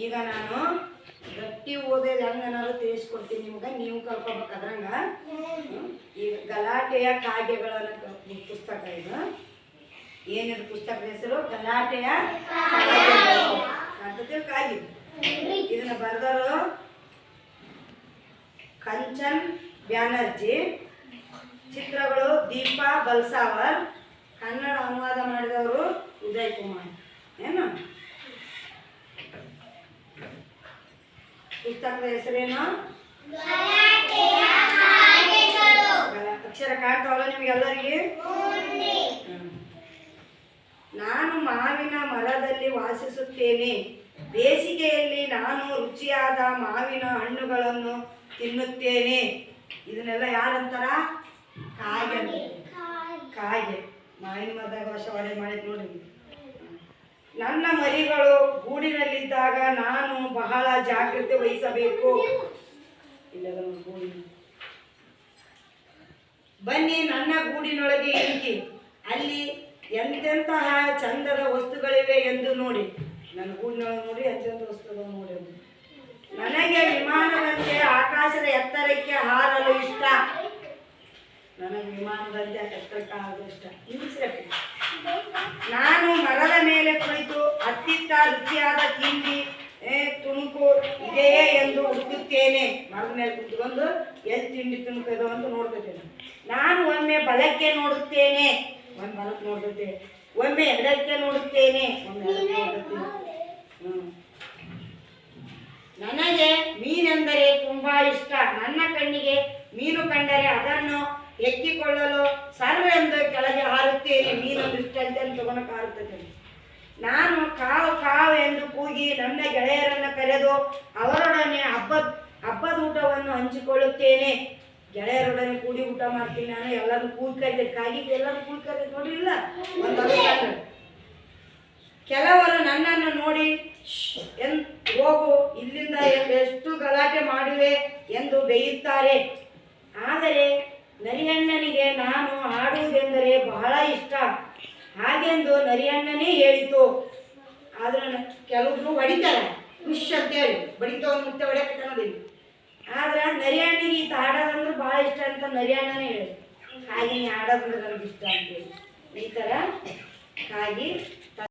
ಈಗ ನಾನು ಗಟ್ಟಿ ಓದೋದು ಹೆಂಗನಾದ್ರು ತಿಳಿಸ್ಕೊಡ್ತೀನಿ ನಿಮ್ಗೆ. ನೀವು ಕಲ್ಕೋಬೇಕು ಅದ್ರಂಗ. ಈಗ ಗಲಾಟೆಯ ಕಾಗೆಗಳನ್ನು ಕ- ಪುಸ್ತಕ ಇದು. ಏನಿದು ಪುಸ್ತಕದ ಹೆಸರು? ಗಲಾಟೆಯ ಕಾಗೆ. ಇದನ್ನ ಕಂಚನ್ ಬ್ಯಾನರ್ಜಿ. ಚಿತ್ರಗಳು ದೀಪಾ ಬಲ್ಸಾವರ್. ಕನ್ನಡ ಅನುವಾದ ಮಾಡಿದವರು ಉದಯ್ ಕುಮಾರ್. ಪುಸ್ತಕದ ಹೆಸರೇನು? ಅಕ್ಷರ ಕಾಣ್ತಾವಲ್ಲ ನಿಮಗೆಲ್ಲರಿಗೆ. ನಾನು ಮಾವಿನ ಮರದಲ್ಲಿ ವಾಸಿಸುತ್ತೇನೆ. ಬೇಸಿಗೆಯಲ್ಲಿ ನಾನು ರುಚಿಯಾದ ಮಾವಿನ ಹಣ್ಣುಗಳನ್ನು ತಿನ್ನುತ್ತೇನೆ. ಇದನ್ನೆಲ್ಲ ಯಾರಂತಾರ? ಕಾಗೆ. ಕಾಗೆ. ಮಾವಿನ ಮರದಾಗ ಮಾಡಿದ್ ನೋಡಿ. ನನ್ನ ಮರಿಗಳು ಗೂಡಿನಲ್ಲಿದ್ದಾಗ ನಾನು ಬಹಳ ಜಾಗ್ರತೆ ವಹಿಸಬೇಕು. ಬನ್ನಿ ನನ್ನ ಗೂಡಿನೊಳಗೆ ಇಂಕಿ. ಅಲ್ಲಿ ಎಂತೆಂತಹ ಚಂದದ ವಸ್ತುಗಳಿವೆ ಎಂದು ನೋಡಿ. ನನ್ನ ಗೂಡಿನೊಳಗೆ ನೋಡಿ, ಎಂತೆಂಥ ವಸ್ತುಗಳು ನೋಡಿ ನನಗೆ ವಿಮಾನದಂತೆ ಆಕಾಶದ ಎತ್ತರಕ್ಕೆ ಹಾರಲು ಇಷ್ಟ. ನನಗೆ ವಿಮಾನದಂತೆ ಎತ್ತರಕ್ಕೆ ಹಾರಲು ಇಷ್ಟ. ನಾನು ಅತ್ತಿತ್ತ ರುಚಿಯಾದ ತಿಂಡಿ ತುಣುಕು ಇದೆಯೇ ಎಂದು ಹುಡುಕುತ್ತೇನೆ. ಮರದ ಮೇಲೆ ಕುತ್ಕೊಂಡು ಎಲ್ಲಿ ತಿಂಡಿ ತುಣುಕು ಇದು ಅಂತ ನೋಡ್ತಿದ್ದೇನೆ ನಾನು ಒಮ್ಮೆ ಬಲಕ್ಕೆ ನೋಡುತ್ತೇನೆ. ಒಮ್ಮೆ ಬಲಕ್ಕೆ ನೋಡುತ್ತೆ ಒಮ್ಮೆ ಎಡಕ್ಕೆ ನೋಡುತ್ತೇನೆ. ಒಮ್ಮೆ ಎಡಕ್ಕೆ ನೋಡುತ್ತೇನೆ ನನಗೆ ಮೀನೆಂದರೆ ತುಂಬಾ ಇಷ್ಟ. ನನ್ನ ಕಣ್ಣಿಗೆ ಮೀನು ಕಂಡರೆ ಅದನ್ನು ಎತ್ತಿಕೊಳ್ಳಲು ಸರ್ವ ಎಂದು ಕೆಳಗೆ ಹಾರುತ್ತೇನೆ. ಮೀನು ಇಷ್ಟ ಅಂತ ಕಾವು ಕಾವು ಕೂಗಿ ನನ್ನ ಗೆಳೆಯರನ್ನ ಕರೆದು ಅವರೊಡನೆ ಹಬ್ಬ ಹಬ್ಬದ ಊಟವನ್ನು ಹಂಚಿಕೊಳ್ಳುತ್ತೇನೆ. ಗೆಳೆಯರೊಡನೆ ಕೂಡಿ ಊಟ ಮಾಡ್ತೀನಿ ನಾನು ಎಲ್ಲರೂ ಕೂಡಿ ಕರಿಬೇಕು. ಎಲ್ಲರೂ ಕೂಡಿ ಕರಿಬೇಕು ನೋಡಿಲ್ಲ. ಕೆಲವರು ನನ್ನನ್ನು ನೋಡಿ "ಶ್ಶ್, ಎನ್ ಹೋಗು ಇಲ್ಲಿಂದ ಎಷ್ಟು ಗಲಾಟೆ ಮಾಡುವೆ ಎಂದು ಬೇಯುತ್ತಾರೆ. ಆದರೆ ನರಿಯಣ್ಣನಿಗೆ ನಾನು ಹಾಡುವುದೆಂದರೆ ಬಹಳ ಇಷ್ಟ. ಹಾಗೆಂದು ನರಿಯಣ್ಣನೇ ಹೇಳಿತು. ಆದ್ರೆ ಕೆಲವೊಬ್ರು ಹೊಡಿತಾರೆ ಖುಷ್ ಅಂತೇಳಿ ಬಡಿತಾವ ಮುಟ್ಟೆ ಹೊಡ್ಯಕ್ಕೆ ಅನ್ನೋದಿಲ್ಲ ಆದ್ರೆ ನರಿಯಣ್ಣಿಗೆ ಈತ ಆಡೋದಂದ್ರೆ ಭಾಳ ಇಷ್ಟ ಅಂತ ನರಿಯಣ್ಣನೇ ಹೇಳಿ ಹಾಗೆ ನೀ ಹಾಡೋದಂದ್ರೆ ನನಗೆ ಇಷ್ಟ ಅಂತೇಳಿ ಈ ಥರ ಹಾಗೆ